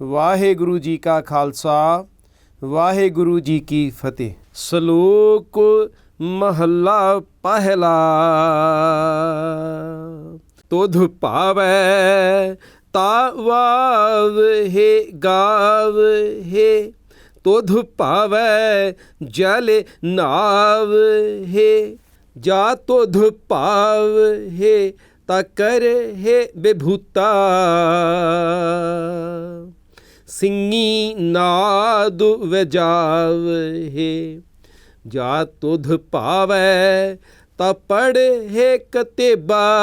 ਵਾਹਿਗੁਰੂ ਜੀ ਕਾ ਖਾਲਸਾ, ਵਾਹਿਗੁਰੂ ਜੀ ਕੀ ਫਤਿਹ। ਸ਼ਲੋਕ ਮਹੱਲਾ ਪਹਿਲਾ, ਤੁਧ ਭਾਵੈ ਤਾ ਗਾਵ ਹੈ ਤੁਧ ਭਾਵੈ ਜਲ ਨਾਵ ਹੈ ਜਾ ਤੁਧ ਭਾਵਹਿ ਤਾ ਕਰਹਿ ਬਿਭੂਤਾ। ਸਿੰਘੀ ਨਾਦ ਵਜਾਵਹਿ ਜਾ ਤੁਧ ਭਾਵੈ ਤਾ ਪੜ੍ਹੇ ਕਤੇਬਾ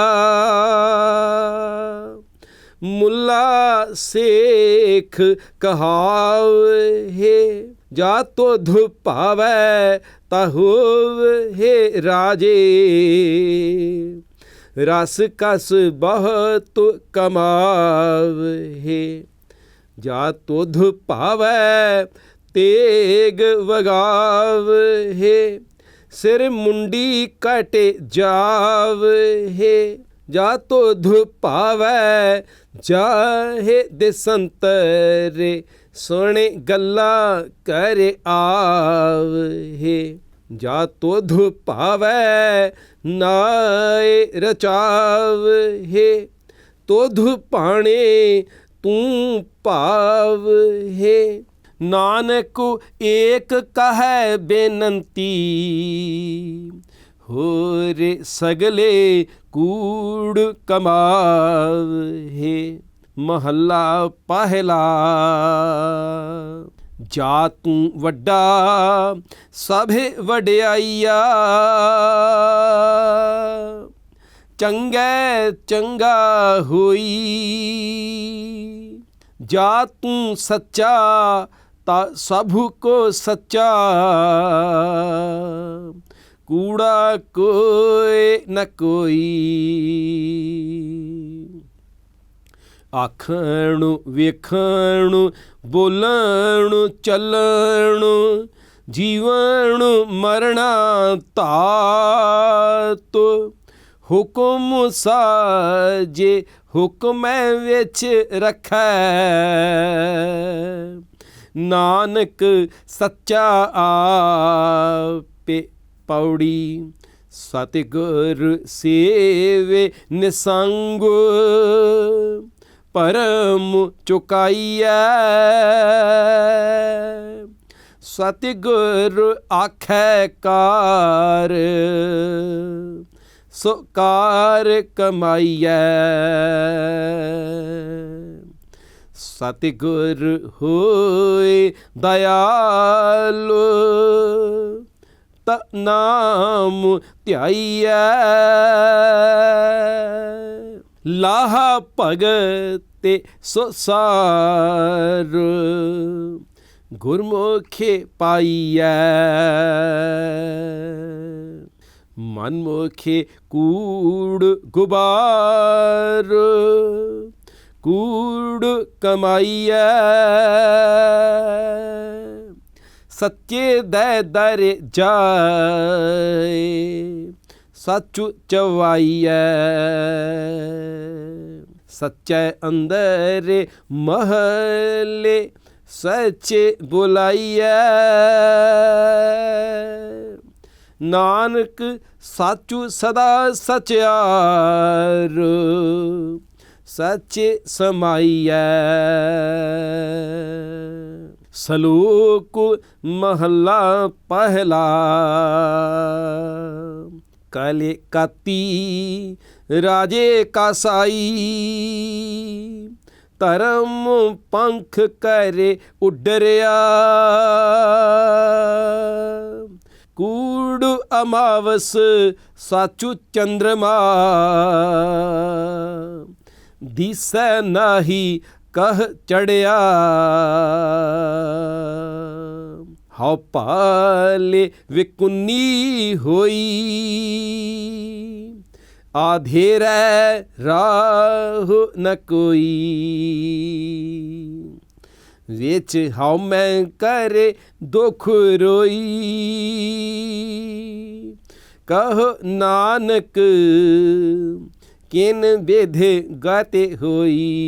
ਮੁੱਲਾ ਸੇਖ ਕਹਾਵਹਿ ਜਾ ਤੁਧ ਭਾਵੈ ਤਾ ਹੋਵਹਿ ਰਾਜੇ। ਰਸ ਕਸ ਬਹੁਤ ਕਮਾਵਹਿ ਜਾ ਤੁਧ ਭਾਵੈ ਤੇਗ ਵਗਾਵਹਿ, ਸਿਰ ਮੁੰਡੀ ਕਟ ਜਾਵਹਿ, ਜਾ ਤੁਧ ਭਾਵੈ ਜਾਹੇ ਦੇ ਸੰਤਰੇ ਸੋਹਣੇ ਗੱਲਾਂ ਕਰ ਆਵਹਿ, ਜਾ ਤੁਧ ਭਾਵੈ ਨਾਏ ਰਚਾਵਹਿ, ਤੁਧ ਭਾਣੇ ਤੂੰ ਭਾਵ ਹੈ। ਨਾਨਕ ਏਕ ਕਹੈ ਬੇਨੰਤੀ, ਹੋਰੇ ਸਗਲੇ ਕੂੜ ਕਮਾਵਹਿ ਮਹੱਲਾ ਪਹਿਲਾ, ਜਾ ਤੂੰ ਵੱਡਾ ਸਭੇ ਵਡਿਆਈਆ। ਚੰਗੇ, ਚੰਗਾ ਹੋਈ। ਜਾ ਤੂੰ ਸੱਚਾ, ਤਾ ਸਭ ਕੋ ਸੱਚਾ। ਕੂੜਾ ਕੋਈ ਨ ਕੋਈ। ਆਖਣ, ਵੇਖਣ, ਬੋਲਣ, ਚੱਲਣ, ਜੀਵਨ ਮਰਣਾ ਤਾਤ ਹੁਕਮ ਸਾਜੇ, ਹੁਕਮੈ ਵਿੱਚ ਰਖੈ। ਨਾਨਕ ਸੱਚਾ ਆਪੇ ਪੌੜੀ, ਸਤਿਗੁਰ ਸੇਵੇ ਨਿਸੰਗ। ਪਰਮ ਚੁਕਾਈਐ, ਸਤਿਗੁਰ ਆਖੈ ਕਾਰ। ਸੋ ਕਾਰ ਕਮਾਈਐ। ਸਤਿਗੁਰ ਹੋਏ ਦਇਆਲੁ, ਤ ਨਾਮ ਧਿਆਈਐ। ਲਾਹ ਭਗਤ ਸੋ ਸਾਰ, ਗੁਰਮੁਖੇ ਪਾਈਐ। ਮਨਮੁਖੇ ਕੂੜ ਗੁਬਾਰ, ਕੂੜ ਕਮਾਈਐ। ਸੱਚੇ ਦੇ ਦਰ ਜਾਏ, ਸੱਚੁ ਚਵਾਈਐ। ਸੱਚੇ ਅੰਦਰ ਮਹਲੇ, ਸੱਚੇ ਬੁਲਾਈਐ। ਨਾਨਕ ਸਾਚੂ ਸਦਾ ਸਚਿਆਰ, ਸੱਚੇ ਸਮਾਈਐ। ਸਲੋਕ ਮਹੱਲਾ ਪਹਿਲਾ, ਕਲੇ ਕਾਤੀ ਰਾਜੇ ਕਾਸਾਈ ਧਰਮ ਪੰਖ ਕਰੇ ਉਡਰਿਆ। ਕੂੜ ਅਮਾਵਸ ਸਾਚੂ ਚੰਦਰਮਾ। ਦਿਸੈ ਨਾਹੀ ਕਹ ਚੜਿਆ। ਹਉ ਪਾਲੇ ਵਿਕੁੰਨੀ ਹੋਈ। ਆਧੇਰੈ ਰਾਹ ਨ ਕੋਈ। ਵਿੱਚ ਹਉ ਮੈਂ ਕਰੇ ਦੁਖ ਰੋਈ। ਕਹ ਨਾਨਕ, ਕਿਨ ਬੇਧੇ ਗਾਤੇ ਹੋਈ।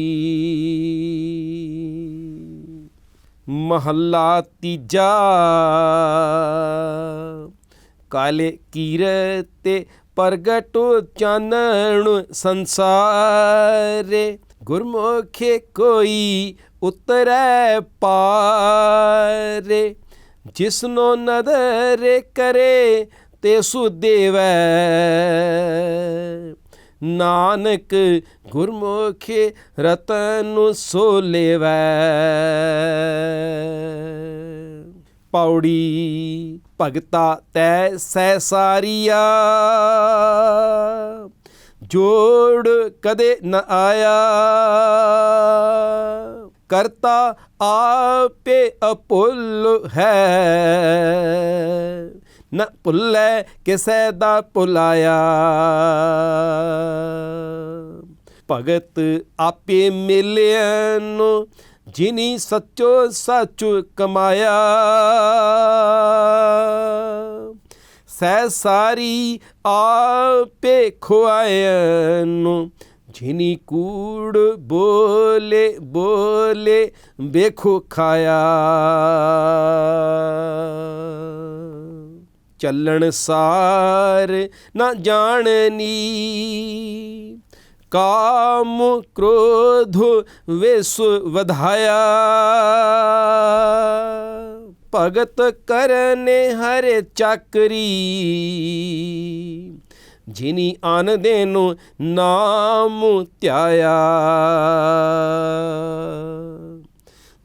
ਮਹੱਲਾ ਤੀਜਾ, ਕਾਲੇ ਕੀਰਤੇ ਪ੍ਰਗਟੋ ਚਾਨਣ ਸੰਸਾਰੇ। ਗੁਰਮੁਖੇ ਕੋਈ ਉਤਰੈ ਪਾਰੇ, ਜਿਸਨੋ ਨਦਰ ਕਰੇ ਤੇ ਸੁਦੇਵੈ। ਨਾਨਕ ਗੁਰਮੁਖੇ ਰਤਨ ਸੋ ਲੇਵੈ ਪੌੜੀ ਭਗਤਾ ਤੈ ਸੈ ਸਾਰੀਆ, ਜੋੜ ਕਦੇ ਨ ਆਇਆ। ਕਰਤਾ ਆਪੇ ਅਪੁੱਲ ਹੈ। ਨ ਭੁੱਲੇ ਕਿਸੈ ਦਾ ਭੁਲਾਇਆ। ਭਗਤ ਆਪੇ ਮਿਲਿਆ ਨੂੰ, ਜਿਨੀ ਸੱਚੋ ਸੱਚ ਕਮਾਇਆ। ਸਹਿ ਸਾਰੀ ਆਪੇ ਖੁਆਇਆ ਨੂੰ ਜਿਨੀ ਕੂੜ ਬੋਲੇ ਬੋਲੇ, ਵੇਖੋ ਖਾਇਆ। ਚੱਲਣ ਸਾਰ ਨਾ ਜਾਣਨੀ, ਕਾਮ ਕ੍ਰੋਧ ਵਿਸ ਵਧਾਇਆ। ਭਗਤ ਕਰਨੇ ਹਰ ਚਾਕਰੀ ਜਿਨੀ ਆਨੰਦੇ ਨੂੰ ਨਾਮ ਧਿਆਇਆ।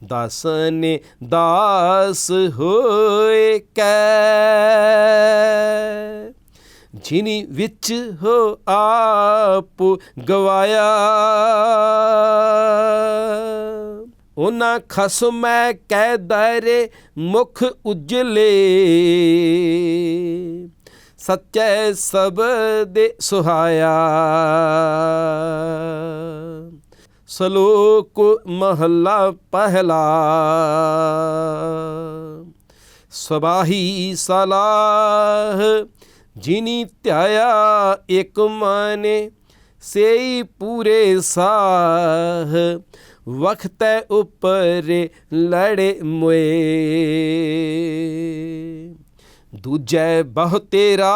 ਦਸ ਨੇ ਦਾਸ ਹੋਏ ਕੈ। ਜਿਨੀ ਵਿੱਚ ਹੋ ਆਪ ਗਵਾਇਆ। ਉਹਨਾਂ ਖਸਮੈ ਕਹਿ ਦਾਇਰੇ ਮੁਖ ਉਜਲੇ। ਸੱਚੇ ਦੇ ਸੁਹਾਇਆ। ਸ਼ਲੋਕ ਮਹੱਲਾ ਪਹਿਲਾ। ਸਬਾਹੀ ਸਲਾਹ, ਜਿਨੀ ਧਿਆਇਆ ਇਕ ਮਾਨੇ, ਸੇਈ ਪੂਰੇ ਸਾਹ, ਵਖਤੈ ਉਪਰੇ ਲੜੇ ਮੋਏ। ਦੂਜੈ ਬਹੁ ਤੇਰਾ,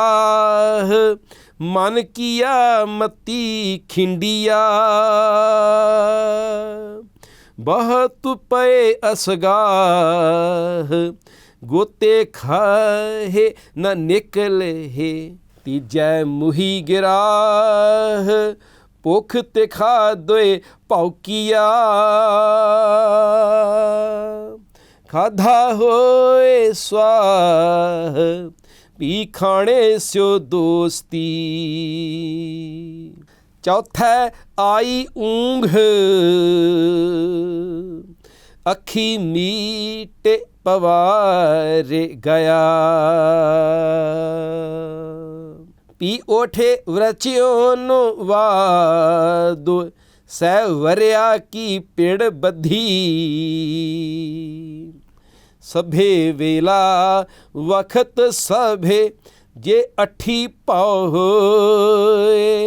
ਮਨ ਕੀਆ ਮਤੀ ਖਿੰਡੀਆ। ਬਹੁਤ ਪਏ ਅਸਗਾਹ, ਗੋਤੇ ਖਾਹੇ ਨ ਨਿਕਲੇ ਤੀਜੈ ਮੁਹੀ ਗਿਰਾਹ, ਭੁਖ ਤੇ ਖਾਦੋਏ ਭੌਕੀਆ ਖਾਧਾ ਹੋਏ ਸਵਾਹ ਪੀ ਖਾਣੇ ਸਿਓ ਦੋਸਤੀ। ਚੌਥਾ ਆਈ ਊਂਘ, ਅੱਖੀ ਮੀਟੇ ਪਵਾਰੇ ਗਿਆ। ਪੀ ਉਠੇ ਵਰਚਿਓ ਨੂੰ ਵਾਦੁ ਸੈ ਵਰਿਆ ਕੀ ਪਿੜ ਬੱਧੀ? ਸਭੇ ਵੇਲਾ ਵਖਤ ਸਭੇ ਜੇ ਅਠੀ ਪਾਉ ਹੋਏ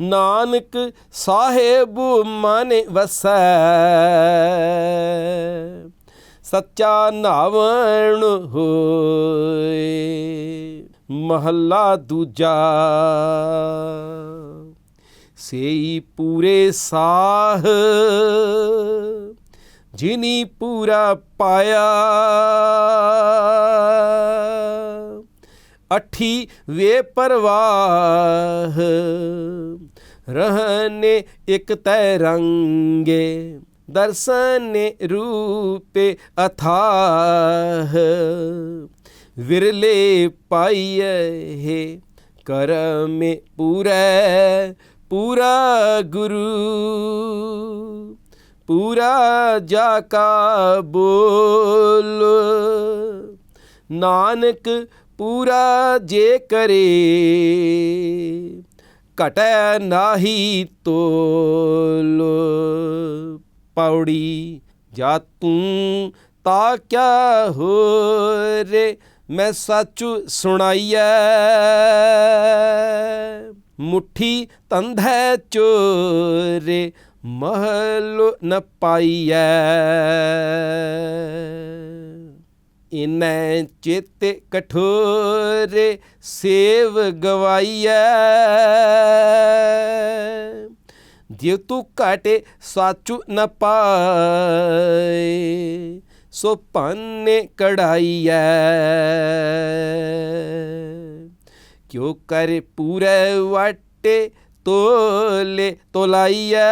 ਨਾਨਕ ਸਾਹਿਬ ਮਨ ਵਸੈ। ਸੱਚਾ ਨਾਵਣ ਹੋਏ। ਮਹੱਲਾ ਦੂਜਾ। ਸੇਈ ਪੂਰੇ ਸਾਹ। ਜਿਨੀ ਪੂਰਾ ਪਾਇਆ। ਅਠੀ ਵੇ ਪਰਵਾਹ। ਰਹਨੇ ਇਕ ਤੈ ਰੰਗੇ। ਦਰਸਨ ਰੂਪੇ ਅਥਾਹ। ਵਿਰਲੇ ਪਾਈਏ ਕਰਮੇ ਪੂਰੇ। ਪੂਰਾ ਗੁਰੂ, ਪੂਰਾ ਜਾ ਕਾ ਬੋਲ। ਨਾਨਕ ਪੂਰਾ ਜੇ ਕਰੇ, ਘਟੈ ਨਾਹੀ ਤੋਲ। ਪੌੜੀ ਜਾ ਤੂੰ ਤਾ ਕਿਆ ਹੋ ਰੇ ਮੈਂ ਸੱਚ ਸੁਣਾਈਐ। ਮੁਠੀ ਤੰਧੈ ਚੋਰੇ ਮਹਲ ਨ ਪਾਈਐ। ਇਨੈ ਚਿਤ ਕਠੋਰੇ ਸੇਵ ਗਵਾਈਐ। ਜਿਉ ਤੂੰ ਘਾਟੇ ਸਾਚੂ ਨ ਪਾਏ, ਸੋ ਭਾਨੇ ਕੜਾਈਐ ਕਿਉ ਕਰ ਪੂਰੇ ਵਾਟੇ ਤੋਲੇ ਤੋਲਾਈਐ?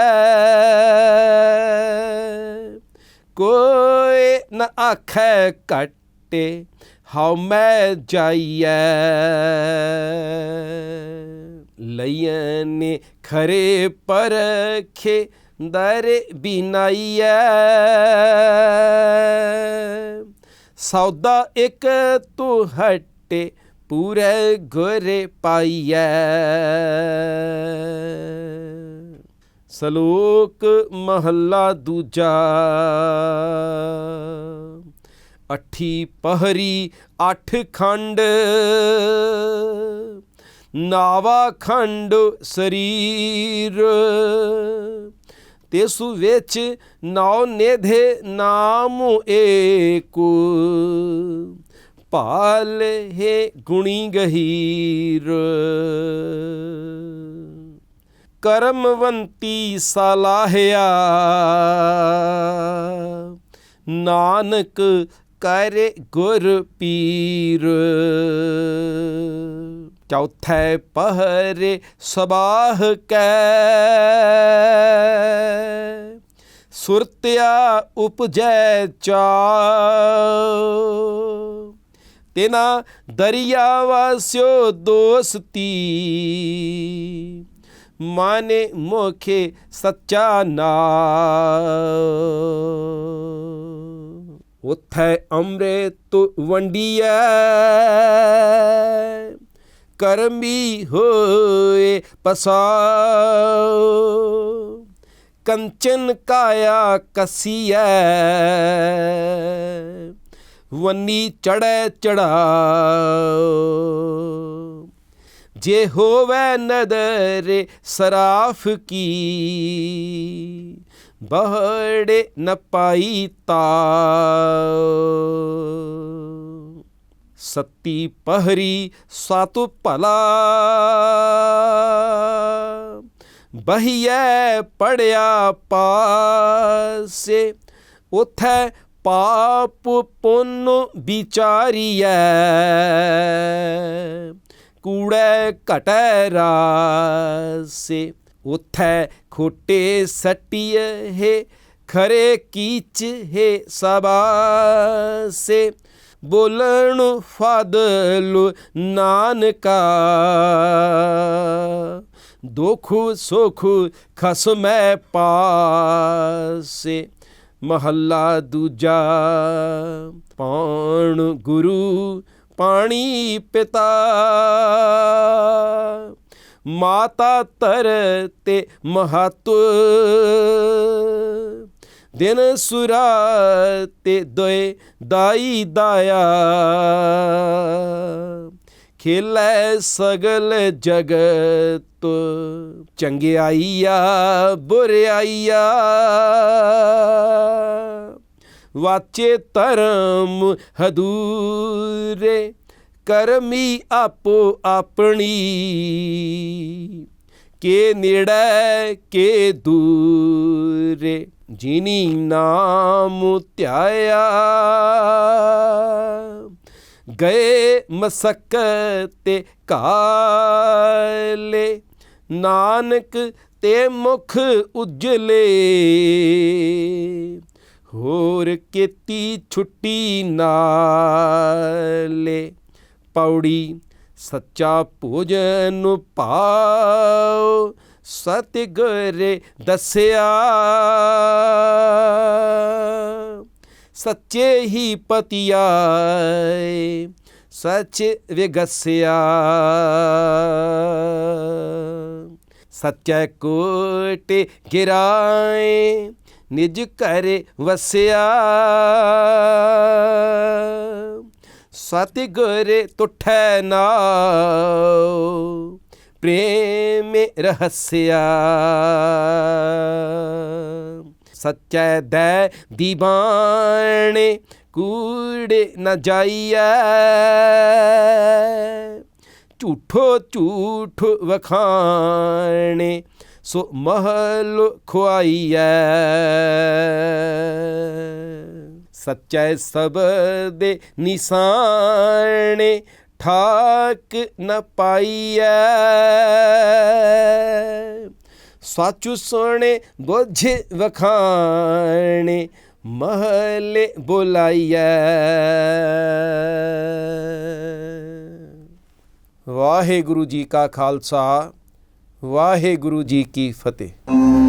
ਕੋਈ ਨ ਆਖੈ ਘਟੇ, ਹਉ ਮੈਂ ਜਾਈਐ। ਲਈਐ ਖਰੇ ਪਰਖੇ, ਦਰ ਬਿਨਾਈਐ। ਸੌਦਾ ਇੱਕ ਤੂੰ ਹਟੇ ਪੂਰੇ ਗੋਰੇ ਪਾਈਐ। ਸਲੋਕ ਮਹੱਲਾ ਦੂਜਾ। ਅਠੀ ਪਹਰੀ ਅੱਠ ਖੰਡ। ਨਾਵਾ ਖੰਡ ਸਰੀਰ। ਤੇਸੂ ਵਿੱਚ ਨੌ ਨੇਧੇ ਨਾਮ ਏਕੂ। ਪਾਲ ਹੈ ਗੁਣੀ ਗਹੀਰ। ਕਰਮਵੰਤੀ ਸਲਾਹਿਆ, ਨਾਨਕ ਕਰੇ ਗੁਰ ਪੀਰ। ਚੌਥੇ ਪਹਰੇ ਸਬਾਹ ਕੈ, ਸੁਰਤਿਆ ਉਪਜੈ ਚਾਉ। ਤੇਨਾ ਦਰਿਆ ਵਾਸਿਓ ਦੋਸਤੀ। ਮਾਨੇ ਮੋਖੇ ਸੱਚਾ ਨਾਮ। ਉਥੈ ਅੰਮ੍ਰਿਤ ਵੰਡੀਐ। ਕਰਮੀ ਹੋਏ ਪਸਾਉ। ਕੰਚਨ ਕਾਇਆ ਕਸੀਐ। ਵੰਨੀ ਚੜੈ ਚੜਾ ਜੇ ਹੋਵੇ ਨਦਰ ਸਰਾਫ ਕੀ, ਬਹੜੇ ਨ ਪਾਈ ਤਾਉ ਸੱਤੀ ਪਹਰੀ ਸਾਤੁ ਭਲਾ ਬਹੀਏ ਪੜਿਆ ਪਾਸੇ, ਉਥੈ ਪਾਪ ਪੁੰਨ ਵਿਚਾਰੀਐ। ਕੂੜੈ ਘਟੈ ਰਾਸੇ, ਉਥੈ ਖੋਟੇ ਸਟਿਏ ਹੈ, ਖਰੇ ਕੀਚ ਹੈ ਸਬਾਸੇ। ਬੋਲਣ ਫਾਦਲ ਨਾਨਕਾ, ਦੁਖ ਸੁਖ ਖਸਮੈ ਪਾਸੇ। ਮਹੱਲਾ ਦੂਜਾ ਪਾਣ ਗੁਰੂ ਪਾਣੀ ਪਿਤਾ। ਮਾਤਾ ਤਰ ਤੇ ਮਹਤ, ਦਿਨ ਸੁਰਾ ਤੇ ਦੋਏ ਦਾਈ ਦਾਇਆ। ਖੇਲੇ ਸਗਲ ਜਗਤ ਚੰਗਿਆਈਆ ਬੁਰਿਆਈਆ ਵਾਚੇ ਧਰਮ ਹਦੂਰੇ, ਕਰਮੀ ਆਪੋ ਆਪਣੀ। ਕੇ ਨੇੜੇ, ਕੇ ਦੂਰੇ, ਜਿਨੀ ਨਾਮ ਧਿਆਇਆ। ਗਏ ਮਸਕਤੇ ਕਾਲੇ, ਨਾਨਕ ਤੇ ਮੁਖ ਉਜਲੇ। ਹੋਰ ਕੀਤੀ ਛੁੱਟੀ ਨਾਲੇ, ਪੌੜੀ ਸੱਚਾ ਭੋਜਨ ਪਾਓ, ਸਤਿਗੁਰ ਦੱਸਿਆ। ਸੱਚੇ ਹੀ ਪਤਿਆਏ, ਸੱਚ ਵਿਗਸਿਆ। ਸੱਚੈ ਕੋਟ ਗਿਰਾਏ, ਨਿਜ ਘਰ ਵਸਿਆ। ਸਤਿਗੁਰੇ ਤੁਠੈ ਨਾਉ, ਪ੍ਰੇਮ ਰਹੱਸਿਆ। ਸੱਚੈ ਦੈ ਦੀਵਾਨੇ ਕੂੜੇ ਨ ਜਾਈਐ। ਝੂਠੋ ਝੂਠ ਵਖਾਣੇ ਸੋ ਮਹਲ ਖੁਆਈਐ। ਸੱਚੈ ਸਬਦੇ ਨਿਸਾਣੇ ਠਾਕ ਨ ਪਾਈਐ। ਸੱਚ ਸੁਣੇ ਬੁੱਝ ਵਖਾਣੇ ਮਹਲੇ ਬੁਲਾਈਐ ਵਾਹਿਗੁਰੂ ਜੀ ਕਾ ਖਾਲਸਾ ਵਾਹਿਗੁਰੂ ਜੀ ਕੀ ਫਤਿਹ